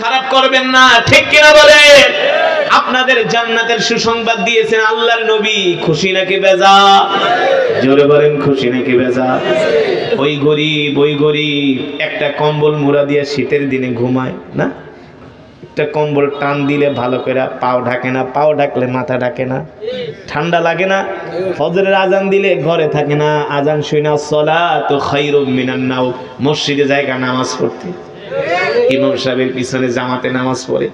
খারাপ করবেন না, ঠিক কিনা বলে? আপনাদের জান্নাতের সুসংবাদ দিয়েছেন আল্লাহর নবী, খুশি নাকি বেজা? জোরে বলেন, খুশি নাকি বেজা? ওই গরিব ওই গরিব, একটা কম্বল মুড়া দিয়ে শীতের দিনে ঘুমায়, না? একটা কম্বল টান দিলে ভালো করে পাও ঢাকে না, পাও ঢাকলে মাথা ঢাকে না, ঠান্ডা লাগে না? ফজরের আজান দিলে ঘরে থাকে না, আজান শুই না সলা তো খৈরব মিনান নাও মসজিদে জায়গা নামাজ পড়তে। ইমাম সাহেবের পিছনে জামাতে নামাজ পড়ে,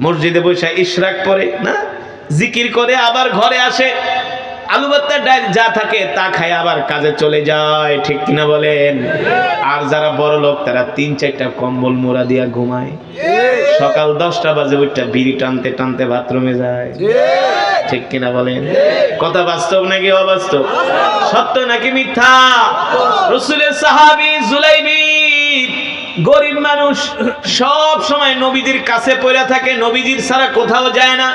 মসজিদে বসে ইশরাক পড়ে, না? জিকির করে আবার ঘরে আসে। আলু যা থাকে তা খায়, আবার কাজে চলে যায়, ঠিক কিনা বলেন? আর যারা বড় লোক, তারা তিন চারটা কম্বল মোড়া দিয়া ঘুমায়। সকাল দশটা বাজে ওইটা বিড়ি টানতে টানতে বাথরুমে যায়। ঠিক কিনা বলেন? কথা বাস্তব নাকি অবাস্তব? সত্য নাকি মিথ্যা? রসুলের সাহাবি, জুলাইবি গরিব মানুষ সব সময় নবীদের কাছে পড়ে থাকে, নবীজির ছাড়া কোথাও যায় না।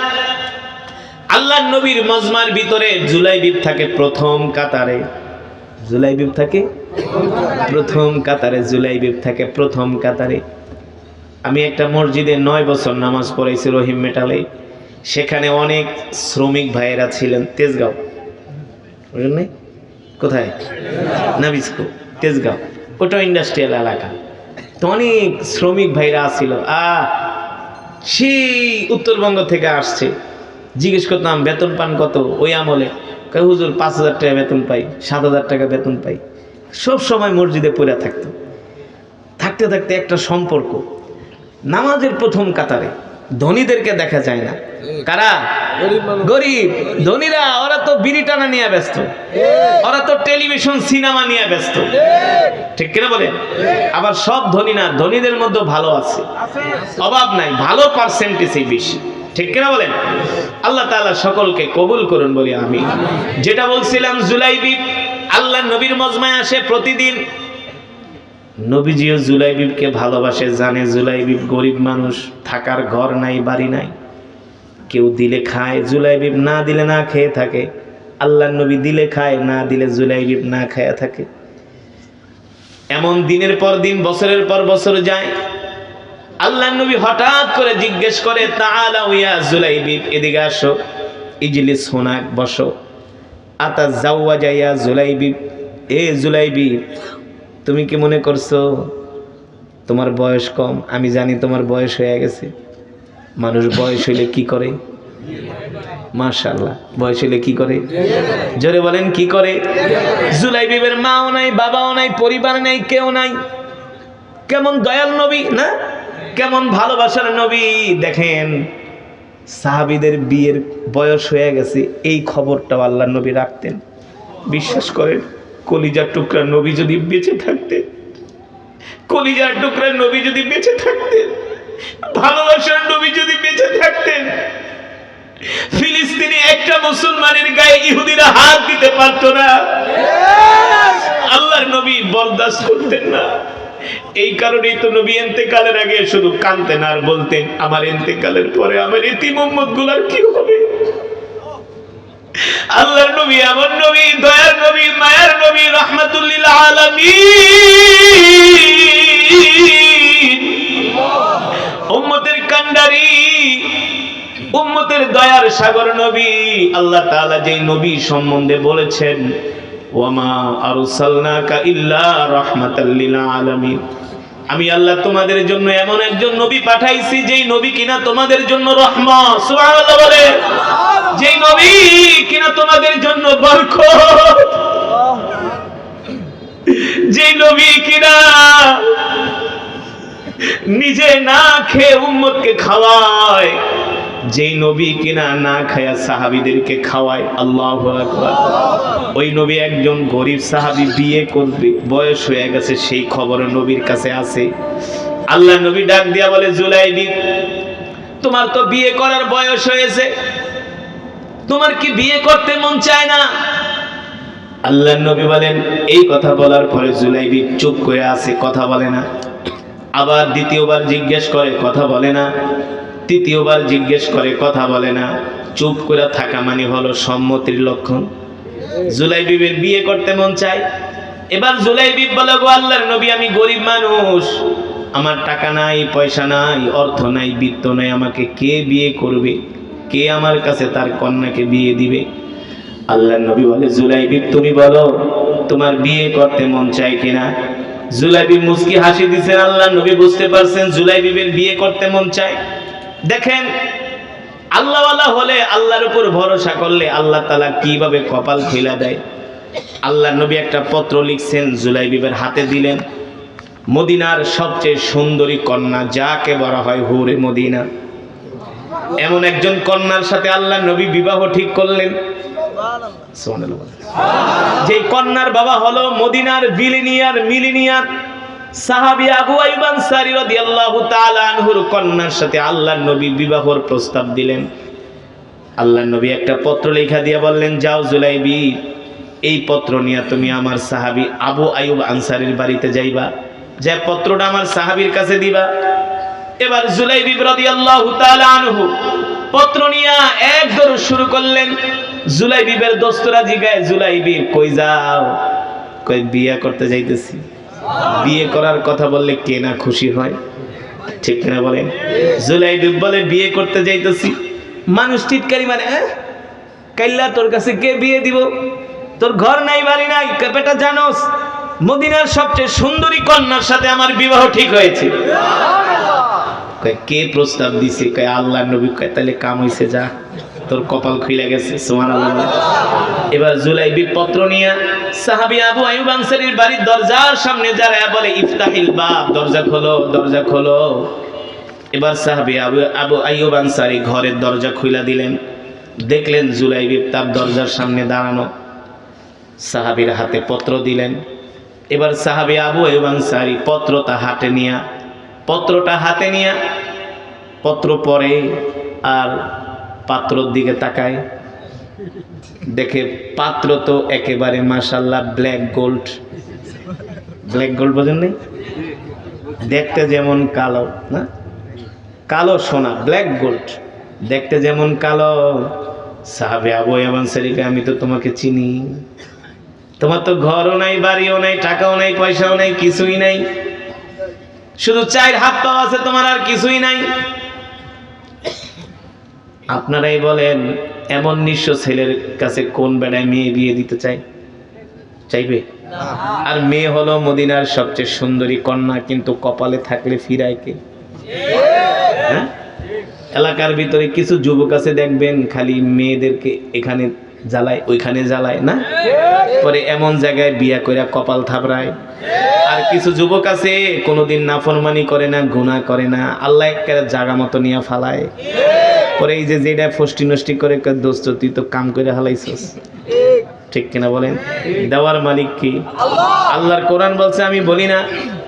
আল্লাহ নবীর মজমার ভিতরে জুলাইবিব থাকে প্রথম কাতারে। জুলাইবিব থাকে? প্রথম কাতারে জুলাইবিব থাকে প্রথম কাতারে। আমি একটা মসজিদে নয় বছর নামাজ পড়াইছি রহিম মেটালে। সেখানে অনেক শ্রমিক ভাইয়েরা ছিলেন, তেজগাঁও? কোথায়? নাবিস্কো, তেজগাঁও। ওটা ইন্ডাস্ট্রিয়াল এলাকা। তো অনেক শ্রমিক ভাইরা আসছিল আ সেই উত্তরবঙ্গ থেকে আসছে। জিজ্ঞেস করতাম, বেতন পান কত? ওই আমলে হুজুর, পাঁচ হাজার টাকা বেতন পাই, সাত হাজার টাকা বেতন পাই। সব সময় মসজিদে পড়ে থাকতো থাকতে থাকতে একটা সম্পর্ক। নামাজের প্রথম কাতারে ধনীদেরকে দেখা যায় না। কারা? গরিব ধনীরা ওরা তো বিড়ি টানা নিয়ে ব্যস্ত। ওরা তো টেলিভিশন সিনেমা নিয়ে ব্যস্ত। ঠিক কিনা বলেন আবার সব ধনী না ধনীদের মধ্যে ভালো আছে। অভাব নাই ভালো পার্সেন্টেজই বেশি। ঠিক কিনা বলেন আল্লাহ তাআলা সকলকে কবুল করুন বলি আমি যেটা বলছিলাম জুলাইবি আল্লাহ নবীর মজমায় আসে প্রতিদিন নবীজিও জুলাইবিবকে ভালোবাসে, জানে জুলাইবিব গরিব মানুষ, থাকার ঘর নাই, বাড়ি নাই। কেউ দিলে খায়, জুলাইবিব না দিলে না খেয়ে থাকে। আল্লাহ নবী দিলে খায়, না দিলে জুলাইবিব না খায়া থাকে। এমন দিনের পর দিন, বছরের পর বছর যায়। আল্লাহ নবী হঠাৎ করে জিজ্ঞেস করে ইয়া জুলাইবিব, এদিকে আসো, ইজলিস হোনাক বসো। আতা জাওয়া যাইয়া জুলাইবিব, এ জুলাইবিব তুমি কি মনে করছ তোমার বয়স কম? আমি জানি তোমার বয়স হয়ে গেছে। মানুষ বয়স হইলে কি করে? মাশাল্লাহ বয়স হইলে কি করে? জোরে বলেন, কি করে? জুলাই বিবের মাও নাই, বাবাও নাই, পরিবার নাই, কেউ নাই। কেমন দয়াল নবী, না? কেমন ভালোবাসার নবী, দেখেন, সাহাবিদের বিয়ের বয়স হয়ে গেছে, এই খবরটাও আল্লাহ নবী রাখতেন। বিশ্বাস করেন। কলিজার টুকরা নবী যদি বেঁচে থাকতেন কলিজার টুকরা নবী যদি বেঁচে থাকতেন ভালোবাসার নবী যদি বেঁচে থাকতেন ফিলিস্তিনি একটা মুসলমানের গায়ে ইহুদিরা হাত দিতে পারতো না। আল্লাহর নবী বরদাস্ত করতেন না। এই কারণেই তো নবী এন্তেকালের আগে শুধু কানতেন আর বলতেন, আমার এন্তেকালের পরে আমার এতি মোহাম্মদগুলার কি হবে? আল্লাহর নবী আমার নবী, দয়ার নবী, মায়ার নবী, রহমাতুল্লিল আলামিন। উম্মতের কান্ডারি, উম্মতের দয়ার সাগর নবী, আল্লাহ নবী সম্বন্ধে বলেছেন, ওয়ামা আরসালনাকা ইল্লা রাহমাতাল লিল আমি আল্লাহ তোমাদের জন্য এমন একজন নবী পাঠাইছি, যেই নবী কিনা তোমাদের জন্য রহমত, সুবহানাল্লাহ বলে। যেই নবী কিনা তোমাদের জন্য বরকত। যেই নবী কিনা নিজে না খেয়ে উম্মতকে খাওয়ায়, যেই নবী কিনা না খায়া সাহাবিদেরকে খাওয়ায়, আল্লাহ ওই নবী একজন গরিব সাহাবি বিয়ে করবে, বয়স হয়ে গেছে, সেই খবর নবীর কাছে আছে। আল্লাহ নবী ডাক দিয়া বলে জুলাইবি তোমার তো বিয়ে করার বয়স হয়েছে তোমার কি বিয়ে করতে মন চায় না? আল্লাহ নবী বলেন, এই কথা বলার পরে জুলাইবি চুপ করে আছে, কথা বলে না। আবার দ্বিতীয়বার জিজ্ঞেস করে, কথা বলে না। তৃতীয়বার জিজ্ঞেস করে, কথা বলে না। চুপ করে থাকা মানে হলো সম্মতির লক্ষণ। জুলাই বিবের বিয়ে করতে মন চায়? এবার জুলাই বিব বলে, গো আল্লাহর নবী, আমি গরিব মানুষ। আমার টাকা নাই, পয়সা নাই, অর্থ নাই, বিত্ত নাই, আমাকে কে বিয়ে করবে? কে আমার কাছে তার কন্যাকে বিয়ে দিবে? আল্লাহ নবী বলে, জুলাইবি, তুমি বলো, তোমার বিয়ে করতে মন চায় কিনা? জুলাইবি মুস্কি হাসি দিছেন আল্লাহ নবী বুঝতে পারছেন জুলাইবিবের বিয়ে করতে মন চায়। দেখেন, আল্লাহওয়ালা হলে আল্লাহর উপর ভরসা করলে আল্লাহ তালা কীভাবে কপাল ফেলা দেয়? আল্লাহ নবী একটা পত্র লিখছেন জুলাইবিবের হাতে দিলেন, মদিনার সবচেয়ে সুন্দরী কন্যা, যাকে বলা হয় হুরে মদিনা। এমন একজন কন্যার সাথে আল্লাহ নবী বিবাহ ঠিক করলেন। যে কন্যার বাবা হলো মদিনার বিলিনিয়ার মিলিনিয়ার আবু আনহুর কন্যার সাথে বিবাহর প্রস্তাব দিলেন। একটা পত্র লেখা দিয়ে বললেন এই পত্র নিয়ে তুমি আমার সাহাবী আবু বাড়িতে যাইবা। পত্রটা আমার সাহাবীর কাছে দিবা এবার জুলাইবি রাদিয়াল্লাহু তাআলা আনহু পত্র নিয়ে এক দৌড় শুরু করলেন। জুলাইবিবের দোস্তরা জিগায় জুলাইবি কই যাও? কই বিয়ে করতে যাইতেছি। বিয়ে করার কথা বললে কে না খুশি হয়? ঠিক কিনা বলেন? জুলাইবিব বলে বিয়ে করতে যাইতেছি। মানুষ টিটকারি মানে "আহ, কাইল্লা তোর কাছে কে বিয়ে দিব? তোর ঘর নাই বাড়ি নাই বেটা জানোস? মদিনার সবচেয়ে সুন্দরী কন্যার সাথে আমার বিবাহ ঠিক হয়েছে। কে প্রস্তাব দিছে? কয় আল্লাহ নবী। কয় তাহলে কাম হইছে, যা। তোর কপাল খুইলা গেছে সুমান এবার জুলাইবি পত্র নিয়ে সাহাবি আবু আইয়ুব আনসারীর বাড়ির দরজার সামনে যারা বলে, ইফতাহিল বাব, দরজা খোলো দরজা খোলো। এবার সাহাবি আবু আবু আইয়ুব আনসারী ঘরের দরজা খুইলা দিলেন। দেখলেন জুলাইবি তার দরজার সামনে দাঁড়ানো। সাহাবির হাতে পত্র দিলেন। এবার সাহাবি আবু আইয়ুব আনসারী পত্রটা হাতে নিয়া পত্রটা হাতে নিয়া পত্র পরে আর পাত্রর দিকে তাকায়। দেখে পাত্র তো একেবারে মাশাল্লাহ ব্ল্যাক গোল্ড ব্ল্যাক গোল্ড বোঝেন নেই? দেখতে যেমন কালো, না? কালো সোনা ব্ল্যাক গোল্ড দেখতে যেমন কালো। সাহাবে আবু এমন সেরিকে আমি তো তোমাকে চিনি। তোমার তো ঘরও নাই, বাড়িও নাই, টাকাও নাই, পয়সাও নাই, কিছুই নাই। শুধু চার হাত পাও আছে, তোমার আর কিছুই নাই। আপনারাই বলেন, এমন নিঃস্ব ছেলের কাছে কোন বেড়ায় মেয়ে বিয়ে দিতে চাই চাইবে? আর মেয়ে হলো মদিনার সবচেয়ে সুন্দরী কন্যা, কিন্তু কপালে থাকলে ফিরায় কে? হ্যাঁ? এলাকার ভিতরে কিছু যুবক আছে, দেখবেন খালি মেয়েদেরকে এখানে জ্বালায়, ওইখানে জ্বালায়, না? পরে এমন জায়গায় বিয়া কইরা কপাল থাবড়ায় আর কিছু যুবক আছে, কোনোদিন নাফরমানি করে না গুণা করে না, আল্লাহ একটা জায়গা মতো নিয়ে ফালায়। পরে এই যে যেটা ফষ্টি নষ্টি করে দোস্ত, তুই তো কাম করে হালাইছিস। ঠিক কিনা বলেন? দেওয়ার মালিক কি? আল্লাহর কোরআন বলছে, আমি বলি না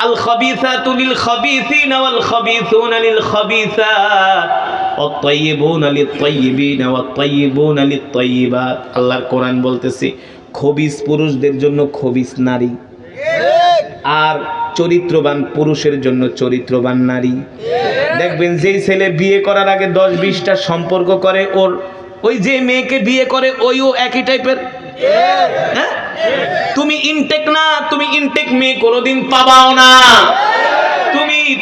আল খাবিসাতু লিল খাবিসিনা ওয়াল খাবিসুনা লিল খাবিসাত অত্তয়িবুন আলী তৈবিন অত্তয়িবুন আলী তৈবা আল্লাহর কোরআন বলতেছে, খবিস পুরুষদের জন্য খবিস নারী। আর চরিত্রবান পুরুষের জন্য চরিত্রবান নারী। দেখবেন যেই ছেলে বিয়ে করার আগে দশ বিশটা সম্পর্ক করে, ওর ওই যে মেয়েকে বিয়ে করে, ওইও একই টাইপের? হ্যাঁ? তুমি ইনটেক না, তুমি ইনটেক মেয়ে কোনোদিন পাবাও না।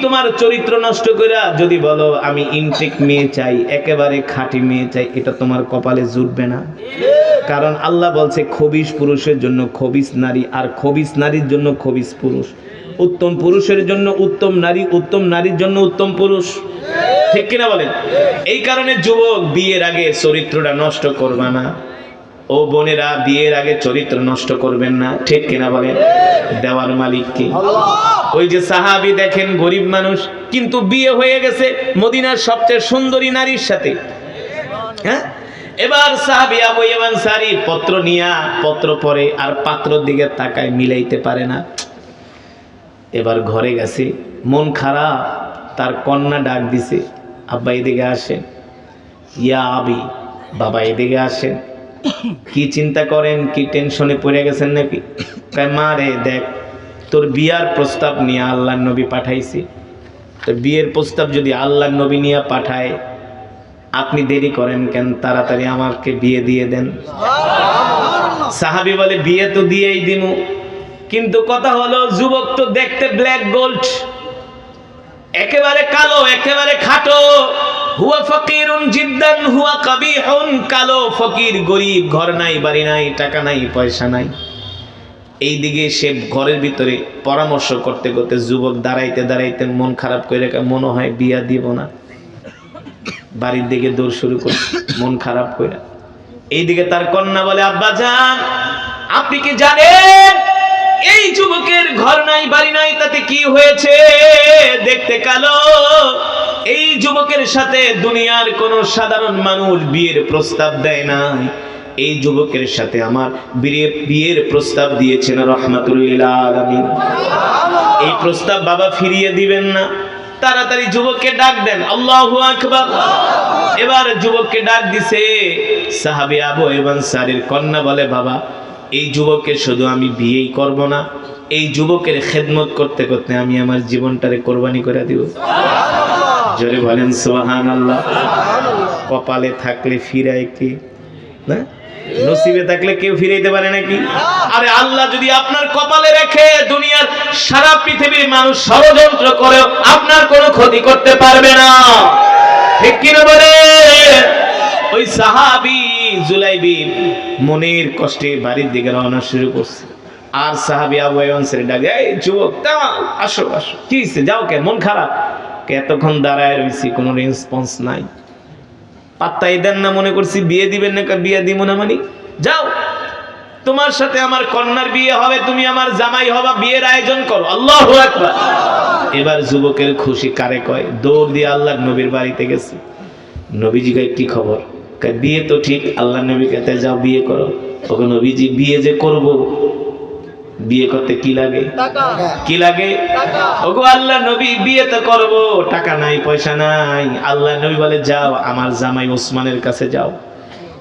তোমার চরিত্র নষ্ট কইরা যদি বলো, আমি ইনটেক মেয়ে চাই, একেবারে খাঁটি মেয়ে চাই, এটা তোমার কপালে জুটবে না। কারণ আল্লাহ বলছে খবিস পুরুষের জন্য খবিস নারী, আর খবিস নারীর জন্য খবিস পুরুষ। উত্তম পুরুষের জন্য উত্তম নারী, উত্তম নারীর জন্য উত্তম পুরুষ। ঠিক কিনা বলেন? এই কারণে যুবক বিয়ের আগে চরিত্রটা নষ্ট করবা না। ও বোনেরা বিয়ের আগে চরিত্র নষ্ট করবেন না। ঠিক কিনা বলেন? দেওয়ার মালিক কি ওই যে সাহাবি দেখেন গরিব মানুষ কিন্তু বিয়ে হয়ে গেছে মদিনার সবচেয়ে সুন্দরী নারীর সাথে। হ্যাঁ? এবার সাহাবি আবু ইয়ামান সারি পত্র নিয়া পত্র পরে আর পাত্রর দিকে তাকায় মিলাইতে পারে না। এবার ঘরে গেছে মন খারাপ তার কন্যা ডাক দিছে আব্বা এদিকে আসেন। ইয়া আবি বাবা এদিকে আসেন। কি চিন্তা করেন? কি টেনশনে পড়ে গেছেন নাকি? মা রে দেখ তোর বিয়ার প্রস্তাব নিয়ে আল্লাহ নবী পাঠাইছি। তো বিয়ের প্রস্তাব যদি আল্লাহ নবী নিয়ে পাঠায় আপনি দেরি করেন কেন? তাড়াতাড়ি আমাকে বিয়ে দিয়ে দেন। সাহাবি বলে বিয়ে তো দিয়েই দিমু। কিন্তু কথা হলো যুবক তো দেখতে ব্ল্যাক গোল্ড একেবারে কালো একেবারে খাটো। হুয়া ফকিরুন জিদ্দান, হুয়া কাবিহুন, কালো ফকির, গরিব, ঘর নাই, বাড়ি নাই, টাকা নাই, পয়সা নাই। এইদিকে সে ঘরের ভিতরে পরামর্শ করতে করতে যুবক দাঁড়াইতে দাঁড়াইতে মন খারাপ করে রেখে, মনে হয় বিয়া দিব না। বাড়ির দিকে দৌড় শুরু করে মন খারাপ করে। এইদিকে তার কন্যা বলে, আব্বা যান আপনি কি জানেন, এই যুবকের ঘর নাই, বাড়ি নাই, তাতে কি হয়েছে? দেখতে কালো এই যুবকের সাথে দুনিয়ার কোন সাধারণ মানুষ বিয়ের প্রস্তাব দেয় না এই যুবকের সাথে আমার বিয়ে, বিয়ের প্রস্তাব দিয়েছেন রহমাতুল্লিল আলামিন। এই প্রস্তাব বাবা ফিরিয়ে দিবেন না। তাড়াতাড়ি যুবককে ডাক দেন, আল্লাহু আকবার। এবার যুবককে ডাক দিছে, সাহাবী আবু এবং সারির কন্যা বলে, বাবা, এই যুবকের শুধু আমি বিয়েই করব না, এই যুবকের খেদমত করতে করতে আমি আমার জীবনটারে কোরবানি করে দিব। জোরে বলেন সুবহান আল্লাহ কপালে থাকলে ফিরায় কি? না? নসিবে থাকলে কেউ ফিরাইতে পারে নাকি? আরে আল্লাহ যদি আপনার কপালে রেখে দুনিয়ার সারা পৃথিবীর মানুষ ষড়যন্ত্র করেও আপনার কোনো ক্ষতি করতে পারবে না। ঠিক কিনা বলে? ওই সাহাবি জুলাইবি মনের কষ্টে বাড়ির দিকে রওনা শুরু করছে। আর সাহাবি আবু আনসারি ডাকে, এই যুবক, দাঁড়াও, আসো আসো। কি হয়েছে যাও কে? মন খারাপ? কে এতক্ষণ দাঁড়ায় রয়েছি কোনো রেসপন্স নাই। পাত্তাই দেন না, মনে করছি বিয়ে দিবেন না বিয়ে দিব না মানে। যাও, তোমার সাথে আমার কন্যার বিয়ে হবে, তুমি আমার জামাই হবা, বিয়ের আয়োজন করো। আল্লাহ এবার যুবকের খুশি কারে কয়, দৌড় দিয়ে আল্লাহর নবীর বাড়িতে গেছে। নবীজি কয়, কি খবর? বিয়ে তো ঠিক আল্লাহ নবী কাছে যাও, বিয়ে করো। ওকে, নবীজি, বিয়ে যে করব বিয়ে করতে কি লাগে? কি লাগে? ওগো আল্লাহ নবী বিয়ে তো করব টাকা নাই পয়সা নাই। আল্লাহ নবী বলে যাও আমার জামাই ওসমানের কাছে যাও।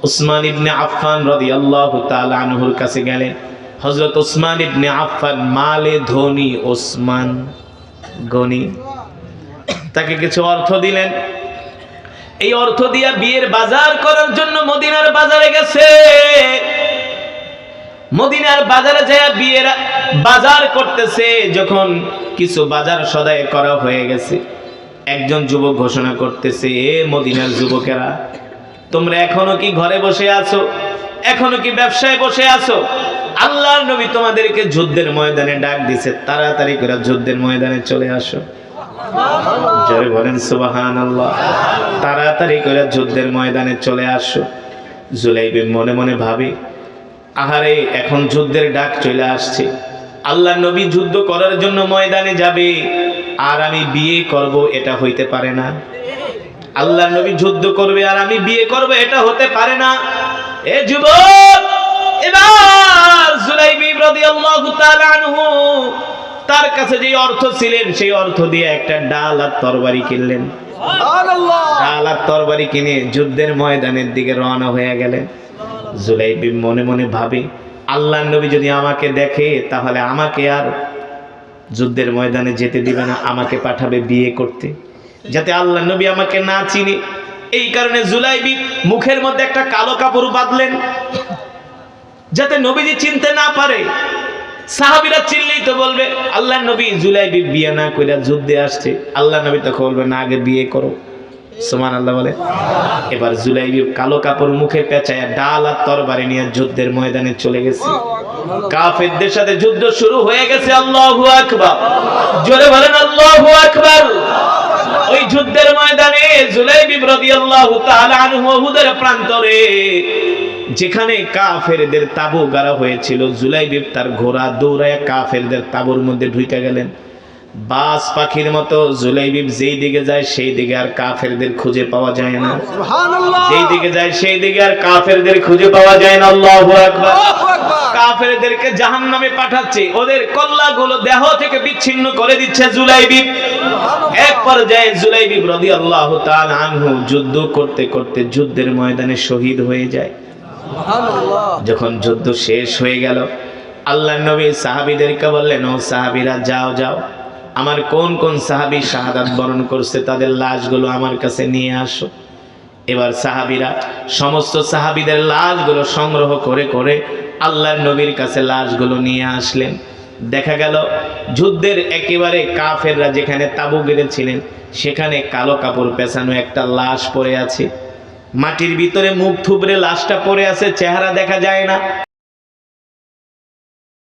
উসমান ইবনে আফফান রাদিয়াল্লাহু তাআলা আনহুর কাছে গেলেন। হযরত উসমান ইবনে আফফান মালে ধনী ওসমান গনি। তাকে কিছু অর্থ দিলেন। এই অর্থ দিয়া বিয়ের বাজার করার জন্য মদিনার বাজারে গেছে। মদিনার বাজারে যায় বিয়ের বাজার করতেছে, যখন কিছু বাজার সদায় করা হয়ে গেছে। একজন যুবক ঘোষণা করতেছে, এ মদিনার যুবকেরা, তোমরা এখনও কি ঘরে বসে আছো? এখনও কি ব্যবসায় বসে আছো? আল্লাহর নবী তোমাদেরকে যুদ্ধের ময়দানে ডাক দিছে, তাড়াতাড়ি করে যুদ্ধের ময়দানে চলে আসো। জোরে বলেন সুবাহান আল্লাহ তাড়াতাড়ি করে যুদ্ধের ময়দানে চলে আসো। জুলাইবি মনে মনে ভাবি আহারে এখন যুদ্ধের ডাক চলে আসছে। আল্লাহ নবী যুদ্ধ করার জন্য ময়দানে যাবে আর আমি বিয়ে করব এটা হইতে পারে না। আল্লাহ নবী যুদ্ধ করবে আর আমি বিয়ে করব এটা হতে পারে না। এ যুবক এবার জুলাইবি রাদিয়াল্লাহু তাআলা আনহু তার কাছে যে অর্থ ছিলেন সেই অর্থ দিয়ে একটা ডাল আর তরবারি কিনলেন। ডাল আর তরবারি কিনে যুদ্ধের ময়দানের দিকে রওনা হয়ে গেলেন। জুলাইবি মনে মনে ভাবে আল্লাহ নবী যদি আমাকে দেখে, তাহলে আমাকে আর যুদ্ধের ময়দানে যেতে দিবে না, আমাকে পাঠাবে বিয়ে করতে। যাতে আল্লাহ নবী আমাকে না চিনে। এই কারণে জুলাইবি মুখের মধ্যে একটা কালো কাপড় বাঁধলেন। যাতে নবীজি চিনতে না পারে। সাহাবিরা চিনলেই তো বলবে আল্লাহ নবী জুলাইবি বিয়ে না কইরা যুদ্ধে আসছে। আল্লাহ নবী তখন বলবে, না আগে বিয়ে করো। সুমান আল্লাহ বলে। এবার জুলাইবি কালো কাপড় মুখে পেঁচায় ডাল আর তরবারি নিয়ে যুদ্ধের ময়দানে চলে গেছে। কাফেরদের সাথে যুদ্ধ শুরু হয়ে গেছে, আল্লাহু আকবার। জোরে বলেন, আল্লাহু আকবার। ওই যুদ্ধের ময়দানে জুলাইবি রাদিয়াল্লাহু তাআলা আনহু উহুদের প্রান্তরে যেখানে কাফেরদের তাবু গাড়া হয়েছিল জুলাইবিব তার ঘোড়া দৌড়ায় কাফেরদের তাবুর মধ্যে ঢুকে গেলেন। বাস পাখির মতো জুলাইবিব যেই দিকে যায় সেই দিকে আর কাফেরদের খুঁজে পাওয়া যায় না। যেই দিকে যায় সেই দিকে আর কাফেরদের খুঁজে পাওয়া যায় না। আল্লাহু আকবার। কাফেরদেরকে জাহান্নামে পাঠাচ্ছে। ওদের কল্লাগুলো দেহ থেকে বিচ্ছিন্ন করে দিচ্ছে জুলাইবিব এক পর্যায়ে জুলাইবিব রাদিয়াল্লাহু তাআলা আনহু যুদ্ধ করতে করতে যুদ্ধের ময়দানে শহীদ হয়ে যায়। যখন যুদ্ধ শেষ হয়ে গেল আল্লাহ নবী সাহাবিদেরকে বললেন ও সাহাবিরা যাও যাও। আমার কোন কোন সাহাবি শাহাদাত বরণ করছে তাদের লাশগুলো আমার কাছে নিয়ে আসো। এবার সাহাবিরা সমস্ত সাহাবিদের লাশগুলো সংগ্রহ করে করে আল্লাহর নবীর কাছে লাশগুলো নিয়ে আসলেন। দেখা গেল যুদ্ধের একেবারে কাফেররা যেখানে তাবু গেড়েছিলেন সেখানে কালো কাপড় পেছানো একটা লাশ পড়ে আছে। মাটির ভিতরে মুখ থুবড়ে লাশটা পড়ে আছে, চেহারা দেখা যায় না।